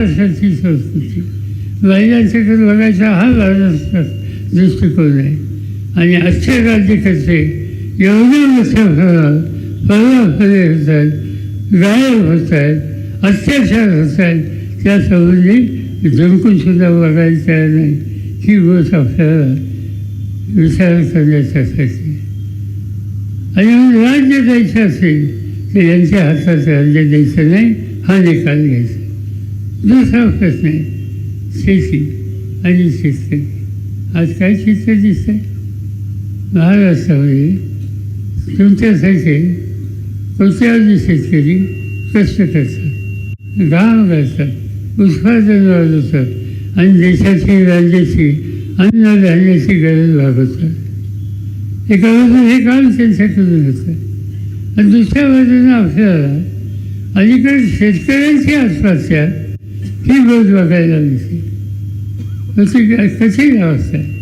अशाची संस्कृती महिलांच्याकडे बघायचा हा महाराष्ट्र दृष्टिकोन आहे आणि आजचे राज्यकर्ते एवढे मोठे फळाफळे होत आहेत गायब होत आहेत अत्याचार होत आहेत त्या संबंधी जमकूनसुद्धा सुद्धा बघायला तयार नाही ही गोष्ट आपल्याला विचार करण्याच्यासाठी आणि मग राज्य द्यायचं असेल तर यांच्या हातात राज्य द्यायचं नाही हा निकाल घ्यायचा. दुसरा प्रश्न आहे. शेती. आणि शेतकरी आज काय चित्र दिसतंय महाराष्ट्रामध्ये तुमच्यासाठी कोट्यावधी शेतकरी कष्ट करतात घाम घालतात उत्पादन वाढवतात आणि देशाची राज्याची अन्नधान्याची गरज भागवतात. एका बाजून हे काम त्यांच्याकडून होतं. आणि दुसऱ्या बाजूने आपल्याला अलीकडे शेतकऱ्यांची आत्महत्या ही गोष्ट बघायला मिळते कशी कशी व्यवस्था आहे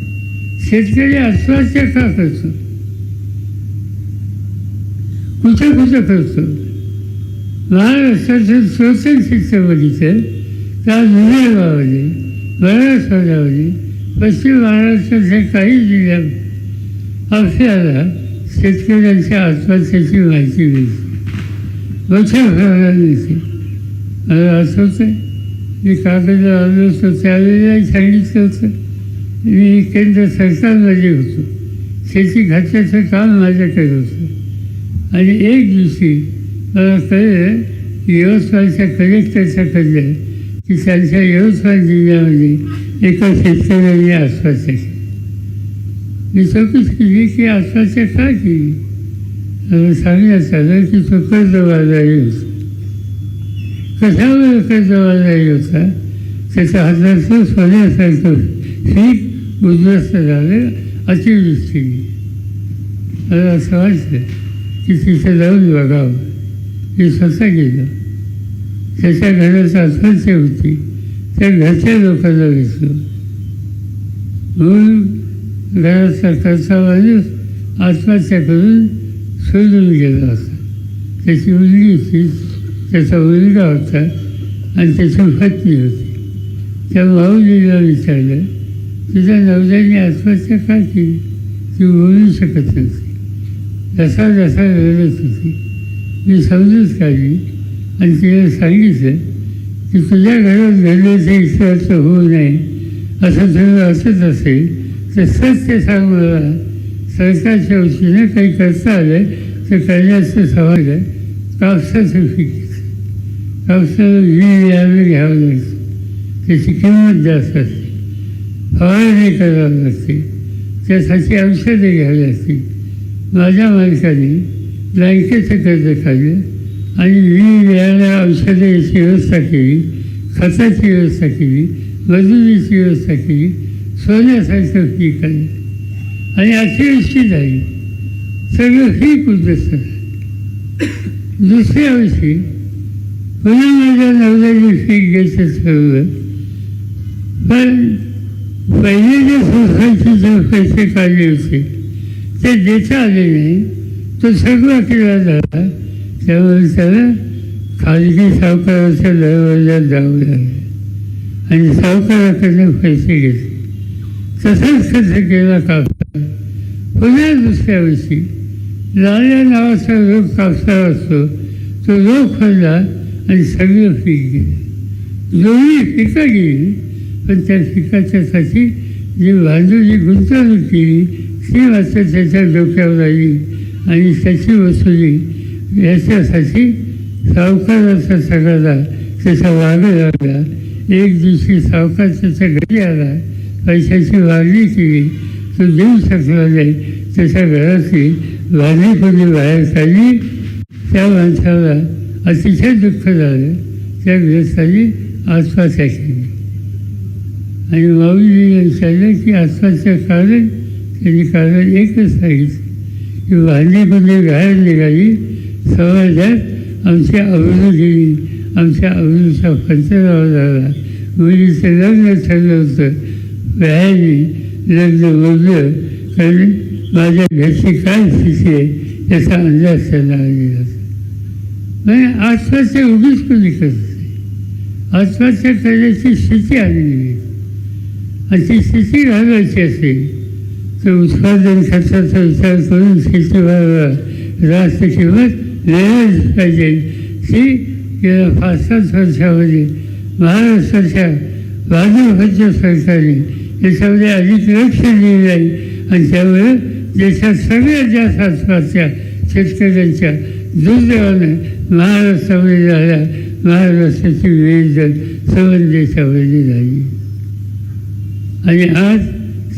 शेतकरी अस्वास्थ्य का करतो कुठं कुठं करतो लहान महाराष्ट्राचं स्वतंत्र शिक्षण बघितलं तर विदर्भामध्ये मराठवाड्यामध्ये पश्चिम महाराष्ट्राच्या काही जिल्ह्यात आपल्याला शेतकऱ्यांच्या आत्महत्याची माहिती मिळते मोठ्या प्रमाणात मिळते मला असं होतं मी कागद आलो होतो त्यावेळेलाही सांगितलं होतं मी केंद्र सरकारमध्ये होतो शेती खात्याचं काम माझ्याकडे होतं आणि एक दिवशी मला कळलं की यवतमाळच्या कलेक्टरच्या कळलं की त्यांच्या यवतमाळ जिल्ह्यामध्ये एका शेतकऱ्याने आत्महत्या केली मी चौकशी केली की आसपासच्या का केली सांगण्यात आलं की तो कर्जबाजारी होता कशावर कर्जबाजारी होता त्याच्या हाताचं सोन्यासारखं ही उद्ध्वस्त झालं अतिवृष्टीने मला असं वाटलं की तिथे जाऊन बघावं मी स्वतः गेलो त्याच्या घरात आत्महत्या होती त्या घरच्या लोकांना विसलो म्हणून घराचा खर्चा माणूस आत्महत्या करून सोडून गेला होता त्याची मुलगी होती त्याचा मुलगा होता आणि त्याची पत्नी होती. त्या माऊलीला विचारलं तुझ्या नवऱ्याने आत्महत्या का केली? ती बोलू शकत नव्हती. जसा जसा रडत होती मी समजूत काढली आणि तिला सांगितलं की तुझ्या घरात घडल्याचं इतकं होऊ नये. असं तुला असंच असेल तर सत्य सांग मला. सरकारच्या वतीनं काही करता आलं तर करण्याचं सवाल आहे. कापसाचं पीक औषधं कापसाला बी यावे घ्यावं त्याची किंमत जास्त असते. फवारणी करावी लागते त्यासाठी औषधं घ्यावी असतील माझ्या माणसाने बँकेचं कर्ज काढलं आणि बी बियाणं औषधं याची व्यवस्था केली खताची व्यवस्था केली मजुरीची व्यवस्था केली सोन्यासारखं पीक आलं आणि अतिवृष्टी झाली. सगळं ही उद्ध्वस्त दुसऱ्या वर्षी पुन्हा माझ्या नवऱ्याने फीक घ्यायचं ठरवलं पण पहिले जे सोसायटी जे पैसे काढले होते ते देता आले नाही तो सगळा केला झाला त्यामुळे त्याला खाजगी सावकाराच्या दरवाजात जावं लागलं आणि सावकाराकडनं पैसे घेतले तसंच खर्च केला कापसा पुन्हा दुसऱ्या वर्षी लाल्या नावाचा रोग कापसाला असतो तो रोग फळला आणि सगळं पीक गेलं दोन्ही पिकं गेली पण त्या पिकाच्यासाठी जी भांडवली गुंतवणूक केली ती मात्र त्याच्या डोक्यावर आली आणि त्याची वसुली याच्यासाठी सावकाराचा सगळा त्याचा वागा लागला एक दिवशी सावकार त्याच्या घरी आला पैशाची वागणी केली तो देऊ शकला नाही. त्याच्या घरातली भांडी कोणी बाहेर काढली त्या माणसाला अतिशय दुःख झालं त्या ग्रस्ताने आसपास केली आणि माऊलीने विचारलं की आत्महत्या कारण त्यांनी कारण एकच सांगितलं की भांडीमध्ये बाहेर निघाली समाजात आमची आवडू गेली आमच्या आवडीचा पंचनामा झाला मुलीचं लग्न ठरलं होतं. बाहेरनी लग्न बोललं कारण माझ्या घरची काय स्थिती आहे याचा अंदाज त्यांना आलेला होता. म्हणजे आसपासच्या उभीच कोणी करत नाही. आसपासच्या करण्याची स्थिती आलेली आहे. आणि ती स्थिती घालवायची असेल तर उत्पादन खर्चाचा विचार करून शेतीमालाला रास्त किंमत मिळालीच पाहिजे. ती गेल्या पाच सात वर्षामध्ये महाराष्ट्राच्या भाजपच्या सरकारने याच्यामध्ये अधिक लक्ष दिले आहे आणि त्यामुळे देशात सगळ्यात जास्त आसपासच्या शेतकऱ्यांच्या दुर्दैवानं महाराष्ट्रामध्ये झाल्या महाराष्ट्राची विविध संबंध देशामध्ये झाली. आणि आज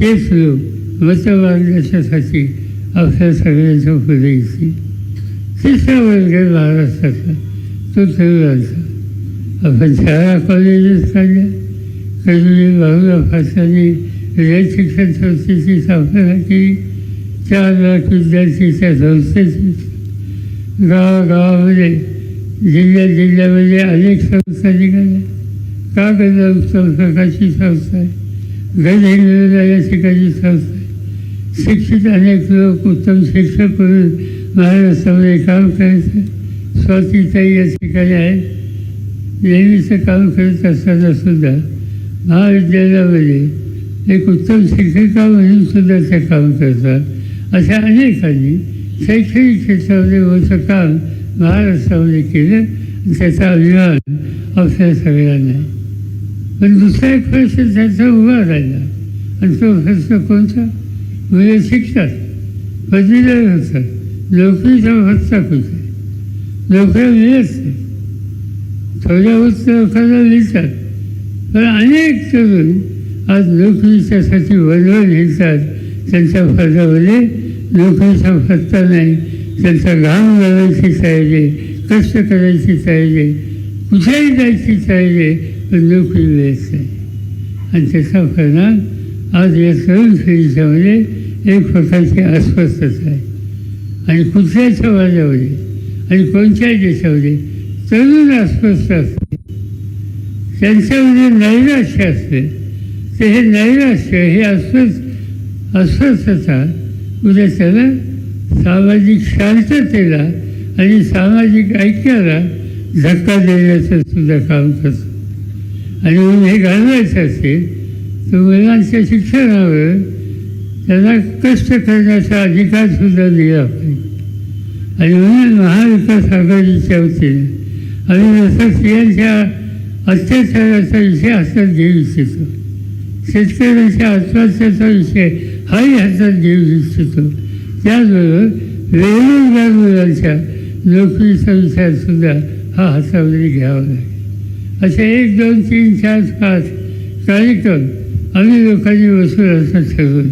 तेच लोक मत आपल्या सगळ्यांच्या पुढे येतील तिसरा वर्ग महाराष्ट्राचा तो तरुणांचा आपण शाळा कॉलेजेस काढल्या कधी बाहुला फासाने रयत शिक्षण संस्थेची स्थापना केली. चार लाख विद्यार्थीच्या संस्थेची गावागावामध्ये जिल्ह्या जिल्ह्यामध्ये अनेक संस्था निघाल्या. कागद उत्तम प्रकारची संस्था आहे? गडहिंग्लजला या ठिकाणी संस्था आहे. शिक्षित अनेक लोक उत्तम शिक्षक करून महाराष्ट्रामध्ये काम करायचं. स्वातीताई या ठिकाणी आहेत. नेहमीचं काम करत असताना सुद्धा महाविद्यालयामध्ये एक उत्तम शिक्षिका म्हणून सुद्धा ते काम करतात. अशा अनेकांनी शैक्षणिक क्षेत्रामध्ये मोठं काम महाराष्ट्रामध्ये केलं त्याचा अभिमान आपल्या सगळ्यांना आहे. पण दुसरा एक प्रश्न त्यांचा उभा राहिला आणि तो प्रश्न कोणता? मुले शिकतात पदवीधर होतात नोकरीचा भत्ता कुठे? नोकऱ्या मिळत नाही थोड्या होत लोकांना मिळतात पण अनेक तरुण आज नोकरीच्यासाठी वनवन घेतात त्यांच्या पदामध्ये नोकरीचा पत्ता नाही त्यांचा घाम घालायची तयारी कष्ट करायची तयारी कुठेही जायची तयारी पण नोकरी मिळत नाही आणि त्याचा परिणाम आज या तरुण पिढीच्यामध्ये एक प्रकारची अस्वस्थता आहे. आणि कुठल्या समाजामध्ये आणि कोणत्याही देशामध्ये तरुण अस्वस्थ असते. त्यांच्यामध्ये नैराश्य असते. तर हे नैराश्य हे अस्वस्थ अस्वस्थता म्हणजे त्याला सामाजिक शांततेला आणि सामाजिक ऐक्याला धक्का देण्याचं सुद्धा काम करतो. आणि म्हणून हे घालवायचं असेल तर मुलांच्या शिक्षणावर त्यांना कष्ट करण्याचा अधिकारसुद्धा दिला पाहिजे. आणि म्हणून महाविकास आघाडीच्या वतीने आम्ही जसं स्त्रियांच्या अत्याचाराचा विषय हातात घेऊ इच्छितो. शेतकऱ्यांच्या आत्महत्याचा विषय हाही हातात घेऊ इच्छितो त्याचबरोबर बेरोजगार मुलांच्या नोकरीचा विचार सुद्धा हा हातामध्ये घ्यावा लागेल. असे एक दोन तीन चार पाच कार्यक्रम आम्ही लोकांनी बसून असं ठरवले.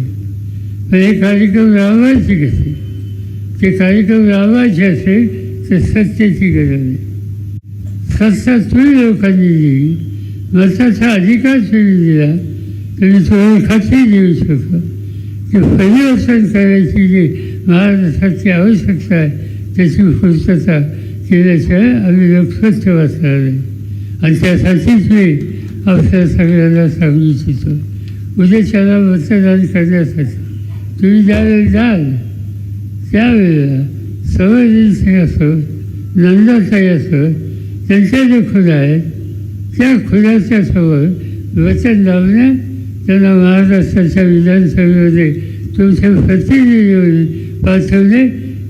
पण हे कार्यक्रम राबवायचे कसे ते कार्यक्रम राबवायचे असेल तर सत्तेची गरज आहे सत्ता तुम्ही लोकांनी दिली मताचा अधिकार तुम्ही दिला तुम्ही तुम्हाला खात्री देऊ शकतो. की परिवर्तन करायची जी महाराष्ट्राची आवश्यकता आहे त्याची पूर्तता केल्याशिवाय आम्ही लोक स्वच्छ वाचणार नाही आणि त्यासाठीच मी आपल्या सगळ्यांना सांगू इच्छितो. उद्याच्याला मतदान करण्यासाठी. तुम्ही ज्यावेळेला जाल त्यावेळेला सवयजी सिंग असो नंदाताई असो त्यांच्या जे खुल्या आहेत त्या खुल्याच्या समोर वचन लावण्या त्यांना महाराष्ट्राच्या विधानसभेमध्ये तुमचे प्रतिनिधी म्हणून पाठवणे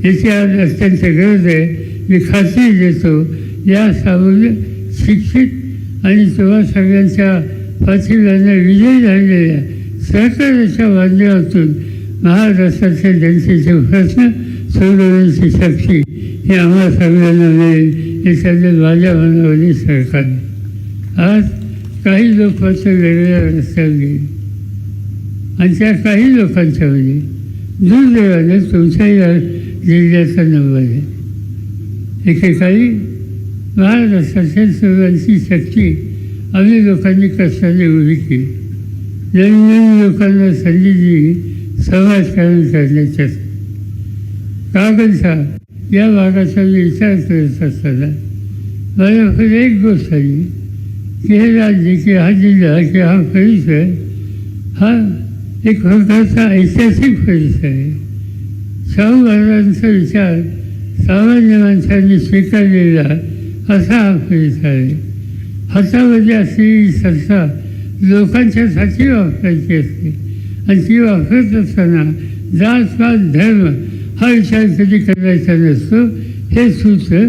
याची आज अत्यंत गरज आहे मी खात्री देतो या सामूहिक शिक्षित आणि तेव्हा सगळ्यांच्या पाठिंब्याने विजयी झालेल्या सरकारच्या माध्यमातून महाराष्ट्राच्या जनतेचे प्रश्न सोडवण्याची शक्ती हे आम्हाला सगळ्यांना मिळेल हे सगळे माझ्या मनामध्ये सरकार आज काही लोकांचं वेगळ्या वेगवेगळ्या रस्त्यावर आणि त्या काही लोकांच्या म्हणजे दुर्दैवाने तुमच्याही जिल्ह्याचा नंबर आहे. एकेकाळी महाराष्ट्राच्या सर्वांची शक्ती आम्ही लोकांनी कष्टाने उभी केली. नवीन नवीन लोकांना संधी दिली समाजकारण करण्याच्या. कागदचा या भागाचा मी विचार करत असताना माझ्याकडे एक गोष्ट आली. हे राज्य की हा जिल्हा की हा परिसर हा एक प्रकारचा ऐतिहासिक परिसर आहे शाहू महाराजांचा विचार सामान्य माणसांनी स्वीकारलेला असा हा परिसर आहे हातामध्ये असलेली संस्था लोकांच्यासाठी वापरायची असते आणि ती वापरत असताना जात पात धर्म हा विचार कधी करायचा नसतो हे सूत्र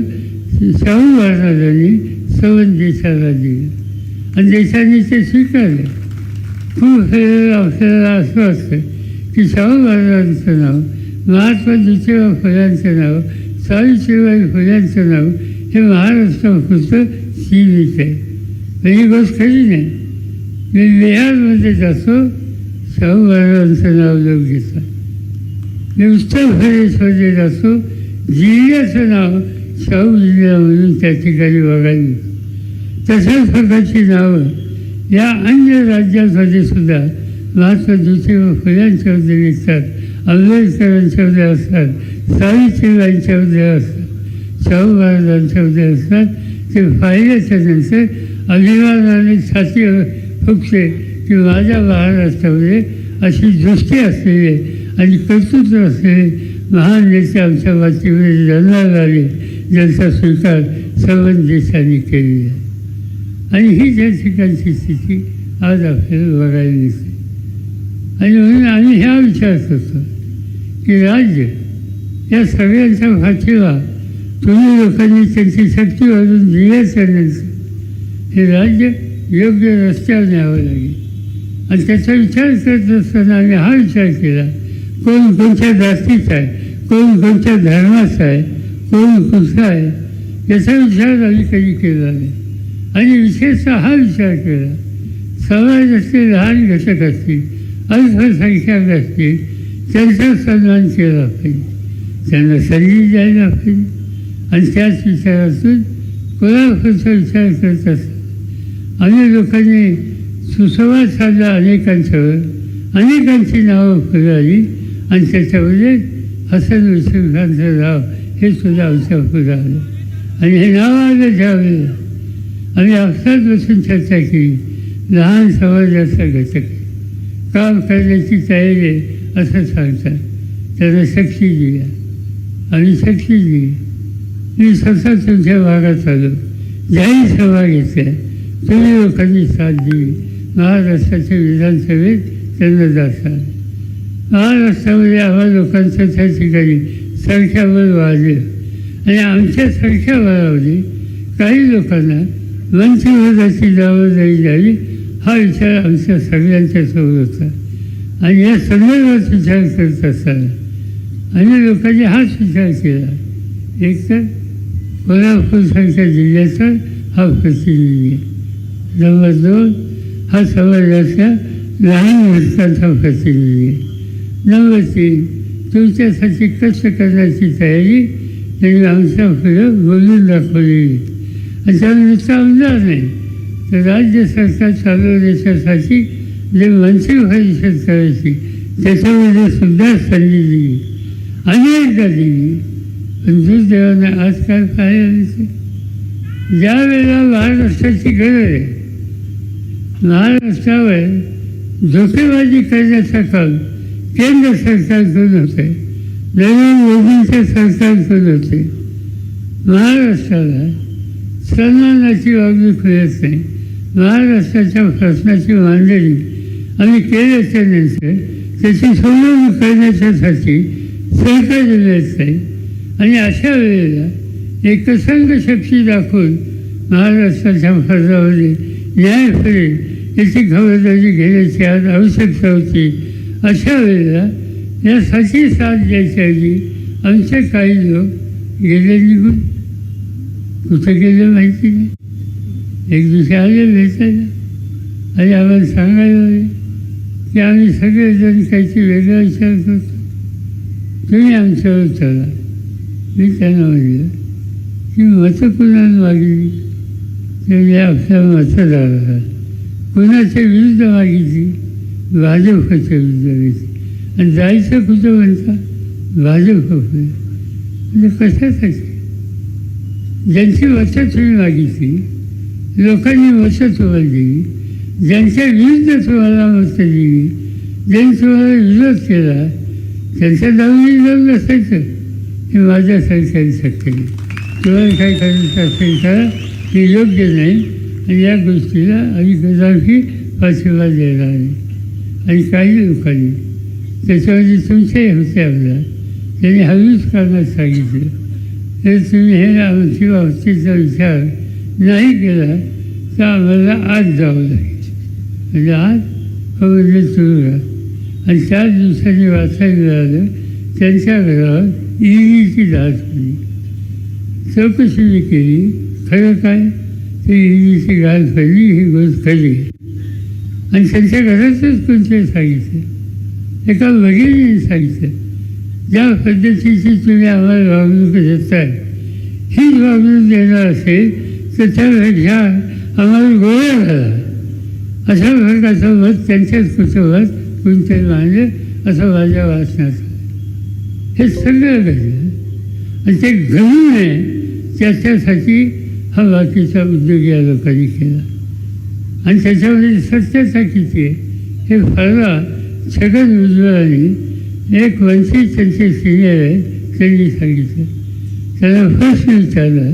शाहू महाराजांनी सवन देशाला दिलं आणि देशाने ते स्वीकारले. खूप वेळेला आपल्याला असं वाटतं की शाहू महाराजांचं नाव महात्मा ज्योतिबा फुल्यांचं नाव सावित्रीबाई फुल्यांचं नाव हे महाराष्ट्रापुरतं सीमित आहे. पण ही गोष्ट खरी नाही. मी बिहारमध्ये जातो शाहू महाराजांचं नाव लोक घेतात मी उत्तर प्रदेशमध्ये जातो जिल्ह्याचं नाव शाहू जिल्हा म्हणून त्या ठिकाणी बघायला तशा प्रकारची नावं. या अन्य राज्यांमध्ये सुद्धा महात्मा ज्योतिबा उदय निघतात. आंबेडकरांच्यामध्ये असतात. सावित्रीबाईंच्यामध्ये असतात. शाहू महाराजांच्यामध्ये असतात. ते फायद्याच्या नंतर अभिमानाने छाती फुकते की माझ्या महाराष्ट्रामध्ये अशी दृष्टी असलेली आणि कर्तृत्व असलेले महान नेते आमच्या मातीमध्ये जन्माला आले. ज्यांचा स्वीकार सर्व देशांनी केलेला आहे. आणि ही त्या ठिकाणची स्थिती आज आपल्याला बघायला दिसते. आणि म्हणून आम्ही ह्या विचारत होतो की राज्य या सगळ्यांच्या भाषेला तुम्ही लोकांनी त्यांची शक्ती वाढून करण्याचं हे राज्य योग्य रस्त्यावर न्यावं लागेल. आणि त्याचा विचार करत असताना आम्ही हा विचार केला कोण कोणत्या जातीचा आहे कोण कोणत्या धर्माचा आहे कोण कुठचा आहे याचा विचार आम्ही कधी केला नाही. आणि विशेषतः हा विचार केला. समाज असते लहान घटक असतील अल्पसंख्याक असतील त्यांचा सन्मान केला पाहिजे. त्यांना संधी द्यायला पाहिजे. आणि त्याच विचारातून कोणापुरता विचार करत असतात. अनेक लोकांनी सुसंवाद साधला अनेकांच्यावर. अनेकांची नावं फुलाली आणि त्याच्यामध्ये हसन हुसेन खानचं नाव हे सुद्धा आमच्या पुढे आलं. आणि हे नाव आलं ज्यावेळेला आणि अक्षर बसून चर्चा केली लहान समाजाचा घटक काम करण्याची तयारी आहे असं सांगतात. त्यांना शक्ती दिल्या आणि शक्ती दिली मी स्वतः तुमच्या भागात आलो. ज्याही सभा घेतल्या तुम्ही लोकांनी साथ दिली. महाराष्ट्राच्या विधानसभेत त्यांना जातात महाराष्ट्रामध्ये आम्हा लोकांचं त्या ठिकाणी संख्याबळ वाढलं. आणि आमच्या संख्याबळामध्ये काही लोकांना मंत्रिपदाची जबाबदारी द्यावी हा विचार आमच्या सगळ्यांच्या समोर होता. आणि या संदर्भात विचार करत असताना आणि लोकांनी हाच विचार केला. एक तर कोल्हापूरसारख्या जिल्ह्याचा हा प्रतिनिधी आहे. नंबर दोन हा समाजाच्या लहान घटकांचा प्रतिनिधी आहे. नंबर तीन तुमच्यासाठी कष्ट करण्याची तयारी त्यांनी आमच्या पुढं बोलून दाखवलेली आणि त्यामुळे होणार नाही तर राज्य सरकार चालवण्याच्यासाठी जे मंत्री परिषद सरकारची त्याच्यामध्ये सुद्धा संधी दिली अनेकदा दिली पण दुर्दैवानं आजकाल काय ज्या वेळेला महाराष्ट्राची गरज आहे महाराष्ट्रावर धोकेबाजी करण्याचा काम केंद्र सरकारकडून होते नरेंद्र मोदींच्या सरकारकडून होते महाराष्ट्राला सन्मानाची वागणूक फिरत नाही. महाराष्ट्राच्या प्रश्नाची मांडणी आम्ही केल्याच्यानंतर त्याची सोडवणूक करण्याच्यासाठी सरकार मिळत नाही. आणि अशा वेळेला एकसंघ शक्ती दाखवून महाराष्ट्राच्या फर्जामध्ये न्याय फिरेल याची खबरदारी घेण्याची आज आवश्यकता होती. अशा वेळेला यासाठी साथ द्यायच्या आधी आमचे काही लोक गेले निघून. कुठं गेलं माहिती नाही. एक दुसऱ्याला भेटायला. आणि आम्हाला सांगायला की आम्ही सगळेजण काहीतरी वेगळा विचार करतो. तुम्ही आमच्यावर चला. मी त्यांना म्हटलं की मतं कुणाला मागितली? ते आपल्या मतदाराला कुणाच्या विरुद्ध मागितली? भाजपच्या विरुद्ध मागितली. आणि जायचं कुठं म्हणता? भाजप. म्हणजे कशासाठी? ज्यांची मतं तुम्ही मागितली लोकांनी वर्ष तुम्हाला दिली ज्यांच्या विरुद्ध तुम्हाला मतं दिली ज्यांनी तुम्हाला विरोध केला त्यांच्या दावणी जाऊन नसायचं. हे माझ्या सरकारी शक्य नाही तुम्हाला काय करायचं असेल करा हे योग्य नाही आणि या गोष्टीला आम्ही कदापि पाठिंबा द्यायला नाही आणि काही लोकांनी त्याच्यामध्ये संशय होते आपला त्यांनी हळूच करण्यास सांगितलं. तर तुम्ही हे आमची बाबतीचा विचार नाही केला तर आम्हाला आज जावं लागेल म्हणजे आज म्हणजे सुरू आणि चार दिवसांनी वाचायला मिळालं त्यांच्या घरावर ईडीची दाद पडली चौकशी केली खरं काय ते ईडीची गाड पडली ही गोष्ट खरी आणि त्यांच्या घरातच कोणते सांगितलं एका भगिनीने सांगितलं ज्या पद्धतीची तुम्ही आम्हाला वागणूक देताय हीच वागणूक देणार असेल तर त्यापेक्षा आम्हाला गोळ्या घाला अशा प्रकारचं मत त्यांच्याच कुटुंबात कोणतरी मानले असं माझ्या वाचनात हे सगळं घडलं आणि ते घडू नये त्याच्यासाठी हा बाकीचा उद्योग या लोकांनी केला आणि त्याच्यामध्ये सत्यता किती आहे हे फारवा छगन उज्ज्वलाने एक वंचित त्यांचे सिनियर आहे त्यांनी सांगितलं. त्याला प्रश्न विचारला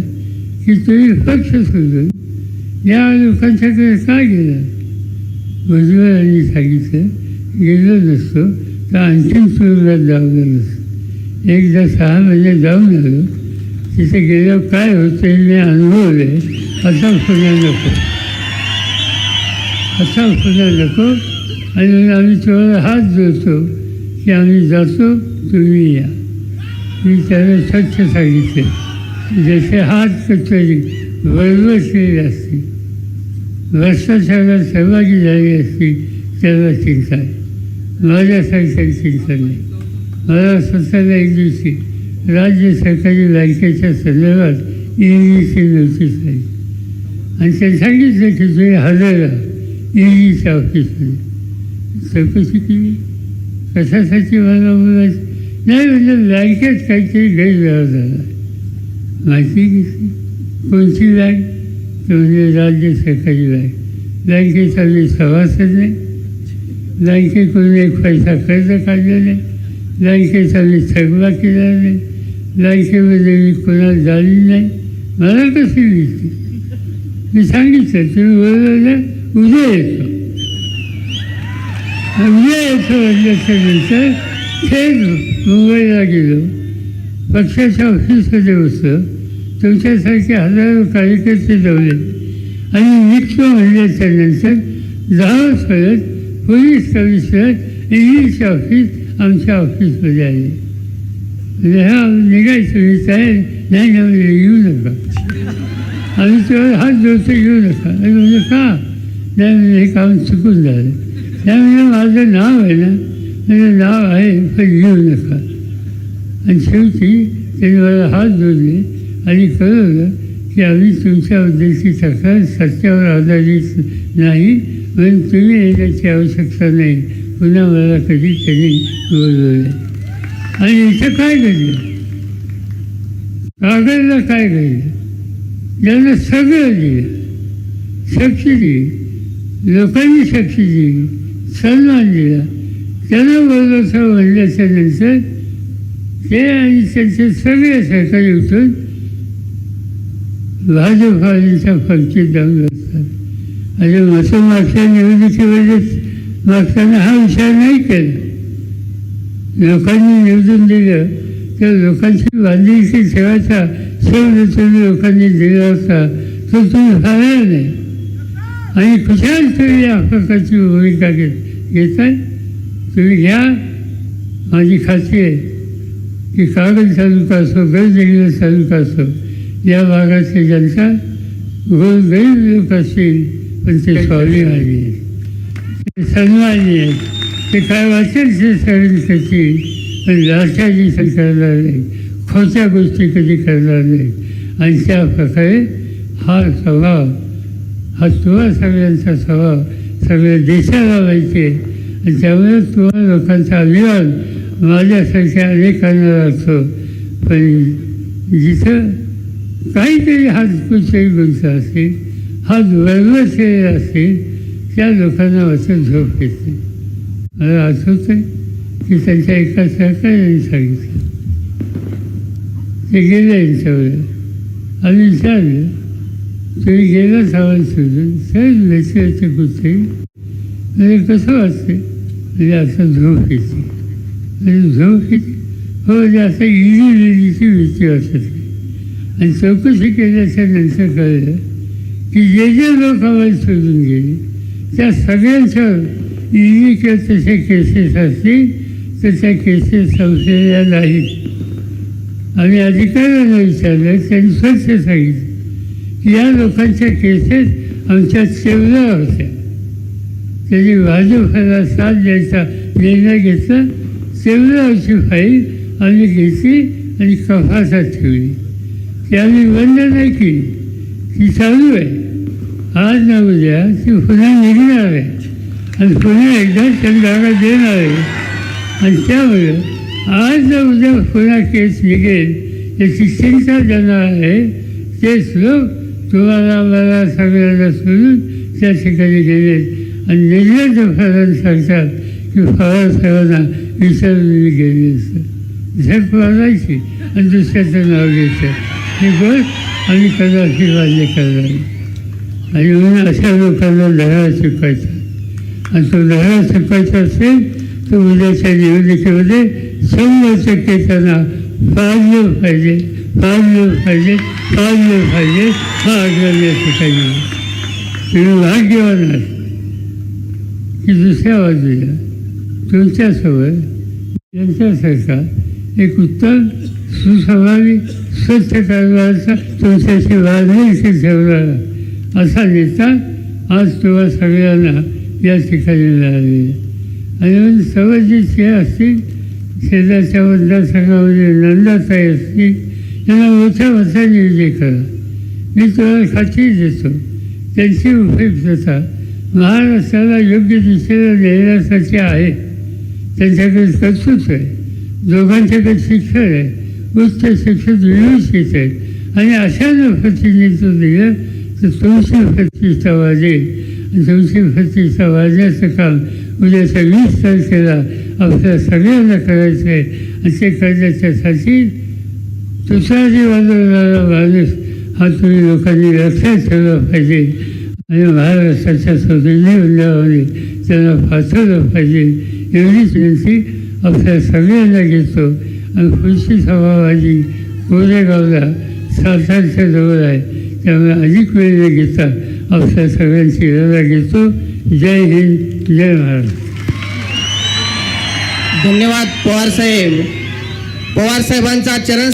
की तुम्ही पक्ष सोडून या लोकांच्याकडे का गेला? मजुरांनी सांगितलं गेलो नसतो तर आणखीन स्वरूपात जावलं नसतं. एकदा सहा महिने जाऊन आलो तिथे गेल्यावर काय होतं हे मी अनुभवले असा पुन्हा नको. असा पुन्हा नको आणि आम्ही तुम्हाला हात जोडतो. की आम्ही जातो तुम्ही या. मी त्याला स्वच्छ सांगितले. जसे हात कचोरी बळबसलेली असते भ्रष्टाचारात सहभागी झाली असती त्याला चिंता आहे माझ्यासारख्या चिंता नाही. मला स्वतःला एक दिवशी राज्य सरकारी बँकेच्या संदर्भात ईडीची नोटीस आली. आणि ते सांगितलं की तुम्ही हजर राहा. ईडीच्या ऑफिसमध्ये. चौकशी केली. कशासाठी मला बोलायचं? नाही म्हणजे बँकेत काहीतरी गैरव्यवहार झाला माहिती कशी कोणती बँक तर म्हणजे राज्य सरकारी बँक बँकेचा आम्ही सभासद नाही बँकेकडून एक पैसा कर्ज काढला नाही. बँकेत आम्ही थकबा केला नाही. बँकेमध्ये म्हणजे मी कोणाला झाली नाही. मला कशी मिळते मी सांगितलं तुम्ही बोलवलं उद्या येतो. उद्या येतो म्हटल्याच्यानंतर थेट मुंबईला गेलो पक्षाच्या ऑफिसमध्ये बसलो तुमच्यासारखे हजारो कार्यकर्ते जवळे आणि निघतो म्हणल्याच्यानंतर दहा परत पोलीस कमिशनर इंग्लिश ऑफिस आमच्या ऑफिसमध्ये आले म्हणजे हा निघायचं मी तयार नाही ना म्हणजे येऊ नका आम्ही तेव्हा हात जोडतो येऊ नका आणि म्हणजे का नाही म्हणजे हे काम चुकून झालं त्यामुळे माझं नाव आहे ना माझं नाव आहे. पण येऊ नका आणि शेवटी त्यांनी मला हात जोडले आणि कळवलं की आम्ही तुमच्याबद्दलची तक्रार सत्यावर आधारित नाही. म्हणून तुम्ही येण्याची आवश्यकता नाही. पुन्हा मला कधी त्यांनी बोलवलं आणि इथं काय घडलं कागदला काय घडलं ज्यांना सगळं दिलं साक्षी दिली लोकांनी साक्षी दिली सन्मान दिला त्यांना बोलवतं म्हणल्याच्या नंतर ते आणि त्यांचे सगळे सहकारी उठून भाजपाच्या पंक्तीत जाऊन बसतात आणि मतं मागच्या निवडणुकीमध्ये मागताना हा विचार नाही केला. लोकांनी निवडून दिलं तर लोकांची बांधिलकी ठेवायचा शब्द तुम्ही लोकांनी दिला होता तो तुम्ही फाळला नाही. आणि कुशाल तरी या प्रकारची भूमिका घेत आहे तुम्ही घ्या. माझी खात्री आहे की कागद तालुका असो गडदिंग्रज तालुका असो या भागातली जनता गोर गरीब लोक असतील पण ते स्वाभिमानी आहेत. ते सन्मानी आहेत. ते काय वाचेल ते सरण करतील पण लाचारी करणार नाही. खोट्या गोष्टी कधी करणार नाही. आणि त्या प्रकारे हा स्वभाव हा तुला सगळ्यांचा स्वभाव सगळ्या देशाला व्हायचे आणि त्यामुळे तुम्हा लोकांचा अभिमान माझ्यासारख्या अनेकांना असतो. पण जिथं काहीतरी हात कुठच्याही गोष्ट असेल हात बरोबर असेल त्या लोकांना वाचून झोप येते. मला आठवतं आहे की त्यांच्या एका सहकार्याने सांगितलं. ते गेले यांच्यावर. आम्ही विचारलं तुम्ही गेला सावध शोधून सहज वेचण्याचे कुठे म्हणजे कसं वाचते म्हणजे असं झोप येते म्हणजे झोप येते हो म्हणजे असं इजी लिलीची भीती वाटत नाही. आणि चौकशी केल्याच्यानंतर कळलं की जे जे लोक आवाज शोधून गेले त्या सगळ्यांच्या इजी किंवा तसे केसेस असतील तर त्या केसेस संपलेल्या नाहीत आम्ही अधिकाऱ्यांना विचारलं त्यांनी स्वच्छ सांगितलं या लोकांच्या केसेस आमच्या चेवल्या होत्या. त्यांनी भाजपला साथ द्यायचा निर्णय घेतला. चेवल्यावरची फाईल आम्ही घेतली आणि कफासात ठेवली. ती आम्ही बंद नाही केली ती चालू आहे. आज ना उद्या ती पुन्हा निघणार आहे. आणि पुन्हा एकदा जागा देणार आहे. आणि त्यामुळे आज ना उद्या पुन्हा केस निघेल याची चिंता जाणार आहे. तेच लोक तुम्हाला मला सगळ्यांना सोडून त्या ठिकाणी गेले आणि निर्णय फलन सांगतात की फळा सर्वांना विसरून गेली असतं झेप मारायची आणि दुसऱ्याचं नाव घ्यायचं ही गोष्ट आम्ही कदाचित वाद्य करणार आणि म्हणून अशा लोकांना धडा शिकवायचा आणि तो धडा शिकवायचा असेल तो उद्याच्या निवडणुकीमध्ये शंभर टक्के त्यांना पाळलं पाहिजे पाळलं पाहिजे पाळलं पाहिजे हा आग्रह या ठिकाणी तुम्ही भाग्यवान आहात की दुसऱ्या बाजूला तुमच्यासोबत त्यांच्यासारखा एक उत्तम सुस्वभावी स्वच्छ कारभाराचा तुमच्याशी बांधिलकी ठेवणारा असा नेता आज तुम्हा सगळ्यांना या ठिकाणी मिळालेला आणि म्हणून सवजीत हे असतील शेजारच्या मतदारसंघामध्ये नंदाताई असतील त्यांना मोठ्या मताने विजय करा मी तुम्हाला खात्री देतो. त्यांची उपयुक्तता महाराष्ट्राला योग्य दिशेला नेण्यासाठी आहे. त्यांच्याकडे कर्तृत्व आहे. दोघांच्याकडे शिक्षण आहे. उच्च शिक्षण व्यवस्थित आहे. आणि अशानं प्रतिनिधित्व दिलं तर तुमची प्रतिष्ठा वाजेल. आणि तुमची प्रतिष्ठा वाजण्याचं काम उद्याच्या वीस तारखेला आपल्या सगळ्यांना करायचं आहे. आणि ते करण्याच्यासाठी तुषारी वाजवणारा हा तुम्ही लोकांनी लक्षात ठेवला पाहिजे. आणि महाराष्ट्राच्या स्वतंत्र उल्लेखाने त्यांना पाठवलं पाहिजे. एवढीच विनंती आपल्या सगळ्यांना घेतो. आणि खुशी सभावाजी कोरेगावला सातारच्या जवळ आहे. त्यामुळे अधिक वेळ न घेता आपल्या सगळ्यांची रजा घेतो. जय हिंद जय महाराष्ट्र. धन्यवाद पवार साहेब. पवार साहेबांचा चरण